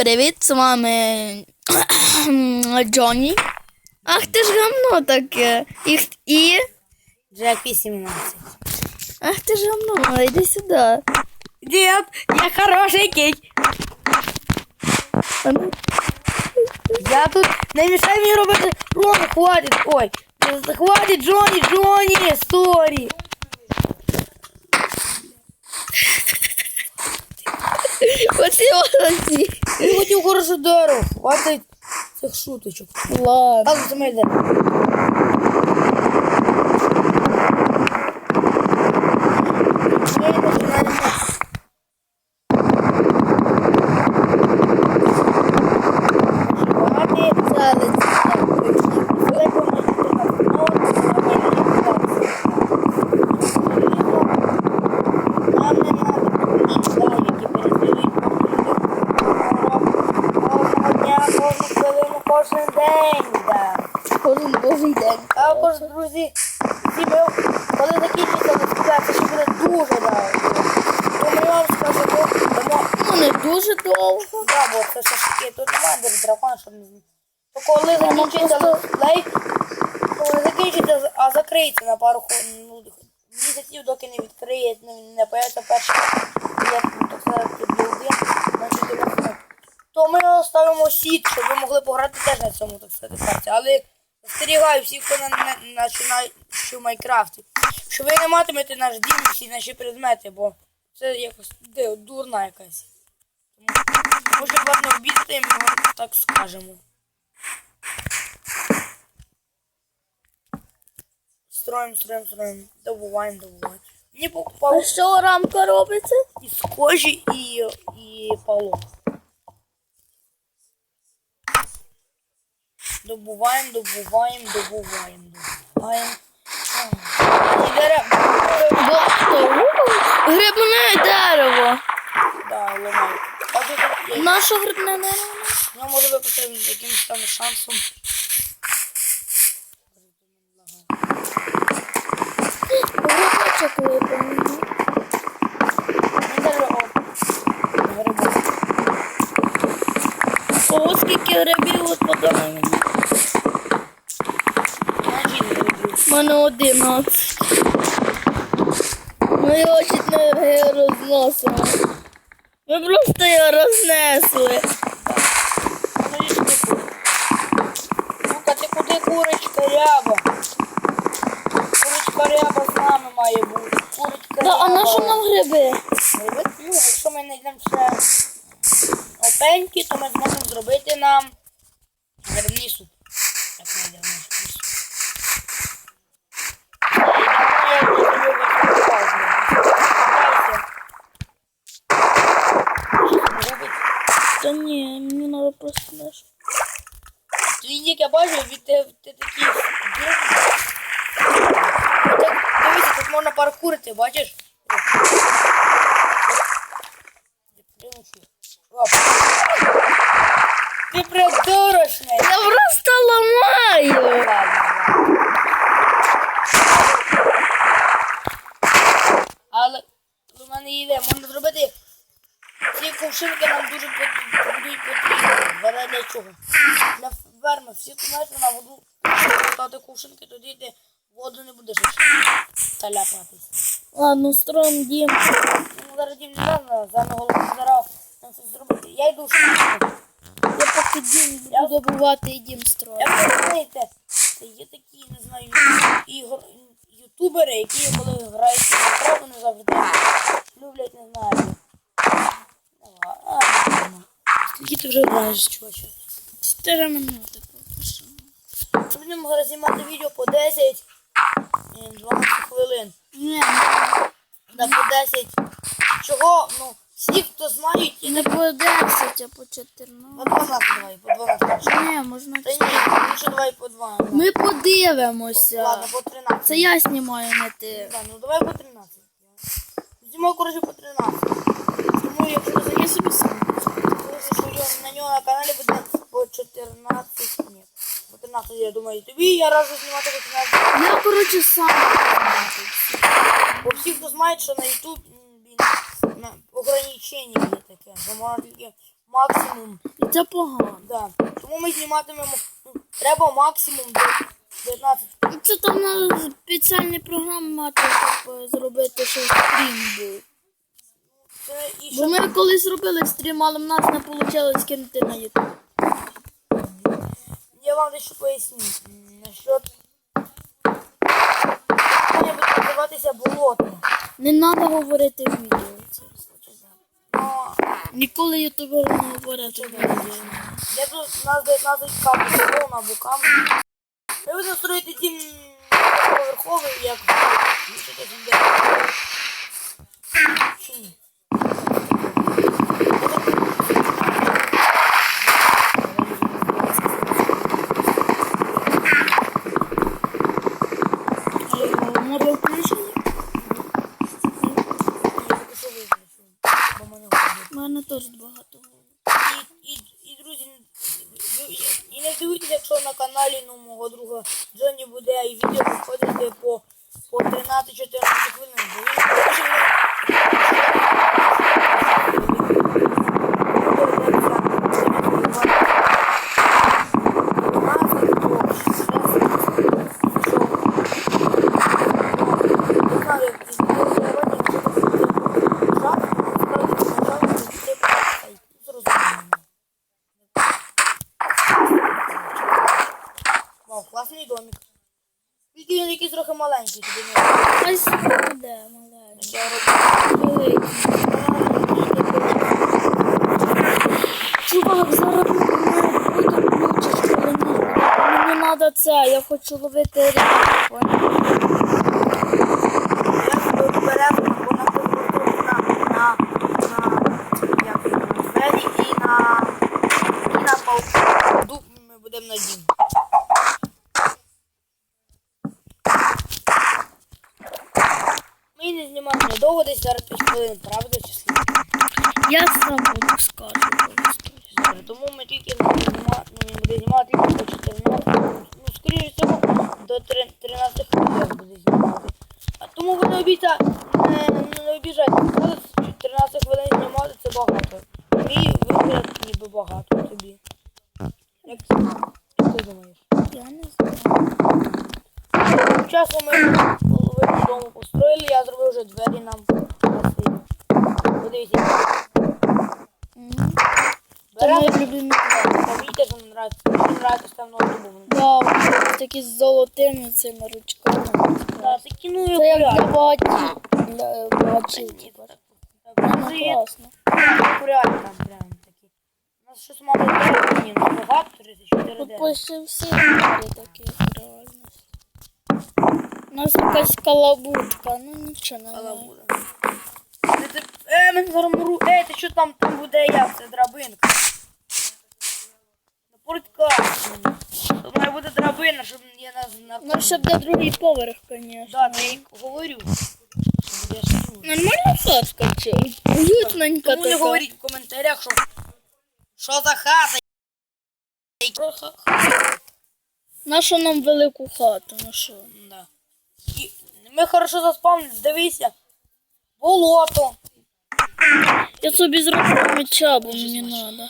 привіт, з вами Джонні. Ах ти ж гамно таке. І, і... Джек 18. Ах ти ж гамно, йди сюди. Дід, я хороший кіт. А ну, Я тут не мішай мені робити. Ром, хватить. Ой. Хватить, Джонні, Джонні, сорі. Оці оці. Я хотів хороший дорогу. Хватить цих шуточок. Ладно. Так, це ми йдемо. Ми починаємо. Вживати Зараз. Кожен день, да. День. Також, друзі, ми, коли закінчиться розповідати, що буде дуже довго. То ми вам скажемо, тому Ну, не дуже довго. Да, бо це все ж таки тут немає де дракона, щоб не знати. То коли закінчиться просто- лей, коли закінчиться, а закриється на пару хвилин, ну, місяців, доки не відкриє, не, не появиться перший як то це тоді один, значить телефон. То ми оставимо сіт, щоб ви могли пограти теж на цьому, так сказати, карті. Але застерігаю всіх, хто на, на, починає що в Майнкрафті, що ви не матимете наш дім і всі наші предмети, бо це якось де, дурна якась. Може, не обідати, ми так скажемо. Строїм, строїм, строїм. Добуваємо, добуваємо. Мені А попав що рамка робиться? із кожі і, і полок. Добуваємо, добуваємо, добуваємо, добуваємо. Грибне дерево. Да, ламаю. Наше грибне дерево? Ну, може випустити якимось там шансом. Грибочок. Ого, скільки грибів випадає мені. Значить, грибів. У мене 11. Ми його чуть не розносимо. Ми просто його рознесли. Ну. Ну-ка, ти куди курочка ряба? Курочка ряба з нами має бути. Курочка Да, а на що нам гриби? Гриби? Ну, якщо ми знайдемо ще опеньки, то ми зможемо зробити нам грибний суп. Як ми йдемо наш суп. Я йдемо, я вже зробив паузу. Що це робить? Та ні, мені треба просто наш. Твій нік я бачу, від ти, ти такий дивний. Дивися, тут можна паркурити, бачиш? Ти придурочний. Я просто ламаю. Ладно, ладно. Але у мене ідея, можна зробити ці ковшинки нам дуже потрібні. Вона для чого? Для ферми. Всі знають, на воду стати ковшинки, тоді ти воду не будеш таляпатись. Ладно, строим дім. Ну, зараз дім не треба, за голову зараз нам щось зробити. Я йду в школу. Я поки дім буду добувати і дім строю. Як ви знаєте, є такі, не знаю, ігор, ютубери, які коли грають в Майнкрафт, вони завжди люблять, не знаю. Скільки ти вже граєш, чуваче? 4 минути поки. Ми будемо зараз знімати відео по 10, е, 12 хвилин. Ні, Да, по 10. Чого? Ну, всі, хто знають, і не по 10, а по по 14. 12 давай, по 12. Ні, можна. Та ні, лучше давай по 2. Ми подивимося. Ладно, по 13. Це я знімаю, не ти. Да, ну давай по 13. Зимой, короче, по 13. Тому якщо Я собі сам. Дивіться, що його- на нього на каналі буде по 14, ні, по 13, я думаю, тобі я разу знімати по 13. Я, коротше, сам. Бо всі, хто знають, що на YouTube на ограничення є таке, що можна тільки максимум. І це погано. Да. Тому ми зніматимемо. Ну, треба максимум до 19. Ну, Це там на спеціальні програми мати, щоб е, зробити, щоб стрім був. Це і Бо ми колись робили стрім, але в нас не вийшло скинути на YouTube. Я вам дещо поясню. Має буде називатися болото. Не треба говорити в відео. Ну, Ніколи ютубери не говорять в відео. Я тут нас 19 камер було на бокам. Ми будемо строїти дім поверховий, як більше де. Чи ні? Може включити? Я поки що виключу, бо мене ходить. У мене теж багато. І, і, і друзі, ви- і не дивіться, якщо на каналі ну, мого друга Джонні буде і відео виходити по, по 13-14 хвилин. Бо він дуже Класний домик. Тільки він якийсь трохи маленький, тобі не маленький. Чувак, зараз буде не Мені треба це, я хочу ловити рибу. Я себе обережно, бо на кругу на, на, на, як, на двері і на, і на пауку. Дуб ми будемо на дім. Ми не десь зараз 5 хвилин, правда, чи скільки? Я сам буду скажу. Добре, тому ми тільки не ну, буде знімати тільки по 14, ну, скоріше всього, до 13 хвилин буде знімати. А тому ви не обіця, не, не обіжайте, зараз 13 хвилин знімати це багато. Мій вигляд ніби багато тобі. Як ти, як ти думаєш? Я не знаю. Тим часом ми половину дому построїли, я зробив нам красиві. Подивіться. Це любимі. там бачите, що мені нравиться, мені нравиться ставно дубу. Да, вони такі з золотими цими ручками. Да, це кіно Це як для багатів. Для багатів. типа. Воно прям такі. У нас щось мало ні, ну багато 34 Тут почти всі такі. У нас якась калабутка, ну нічого не буде. Ти, ти, е, мене зараз мру. Е, ти що там, там буде як? Це драбинка. На портках. Тут має бути драбина, щоб я на, на... Ну, щоб де другий поверх, звісно. Да, ти як говорю. Що буде ще ну. Нормальна хатка чи? Тому не така. говоріть в коментарях, що що за хата. Нашу нам велику хату, ну що? Да. Ми хорошо заспавнили, дивися. Болото. Я собі зроблю меча, бо мені треба.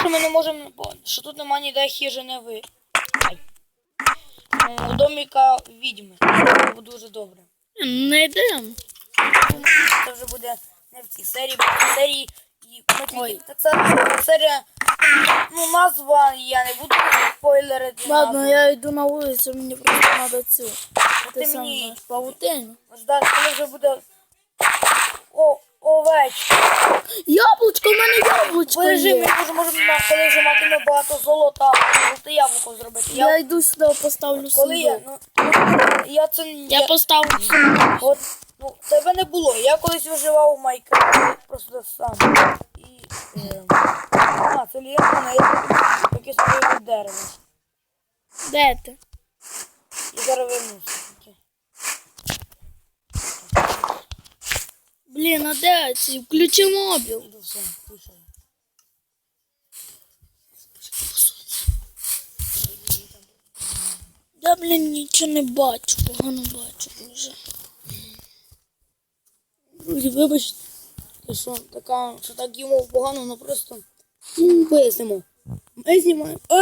Що ми не можемо, що тут нема ніде хижини ви. Ай. Ну, У доміка відьми. Це буде дуже добре. Не йдемо. Це вже буде не в цій серії, бо в цій серії Ой. Це. Ну, назва я не буду спойлерити. Ладно, я йду на вулицю, мені просто треба цю. Ти мені- павутину. Ждати, коли вже буде о, овечка. Яблучко, в мене яблучко Бережи, ми є. може, можемо, коли вже матиме багато золота, золоте яблуко зробити. Я Я, йду сюди, поставлю коли я, ну, я це Я поставлю. От, ну, тебе не було. Я колись виживав у Майнкрафті просто сам. І, е, а, це ліяна, я таке стою від дерева. Де ти? І зараз вернуся. Блін, а де ці? Включи мобіл. Іду все, включаю. Я, блін, нічого не бачу, погано бачу дуже. Друзі, вибачте. Що така, що так йому погано, ну просто пояснимо. Ми знімаємо. А,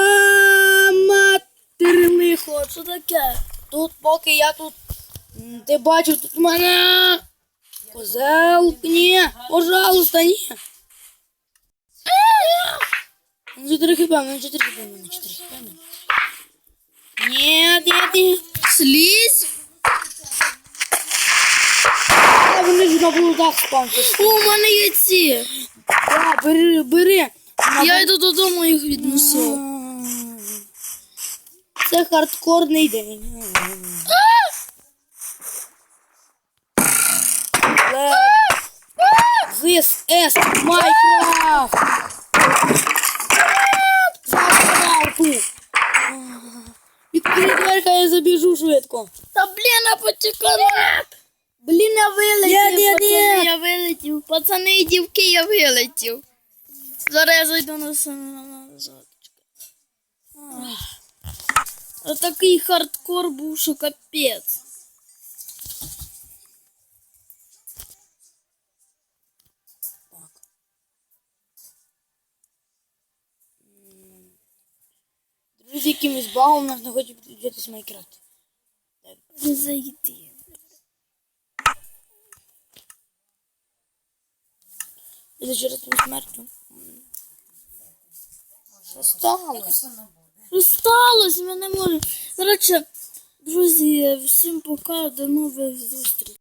матері лихо, що таке? Тут поки я тут. Ти бачив тут мене. Козел, ні, пожалуйста, ні. Ну, 4 хп, ну 4 хп, ну 4 хп. Нет, нет, нет. Слізь. А, вони ж на блудах спавнити. О, у мене є ці. Да, бери, бери. Я йду додому їх віднесу. Це хардкорний день. This is Minecraft. Заправку. Відкрий дверка, я забіжу швидко. Та блін, а почекай. Блін, я вилетів. Ні, ні, пацани, ні. я вилетів. Пацани і дівки, я вилетів. Зараз я зайду на назад. А такий хардкор був, що капець. Друзі, якимось багом нас не хоче підключитись Майнкрафт. Зайти. І через твою смертю. Що сталося? Що сталося? Ми не можемо. Коротше, друзі, всім пока, до нових зустрічей.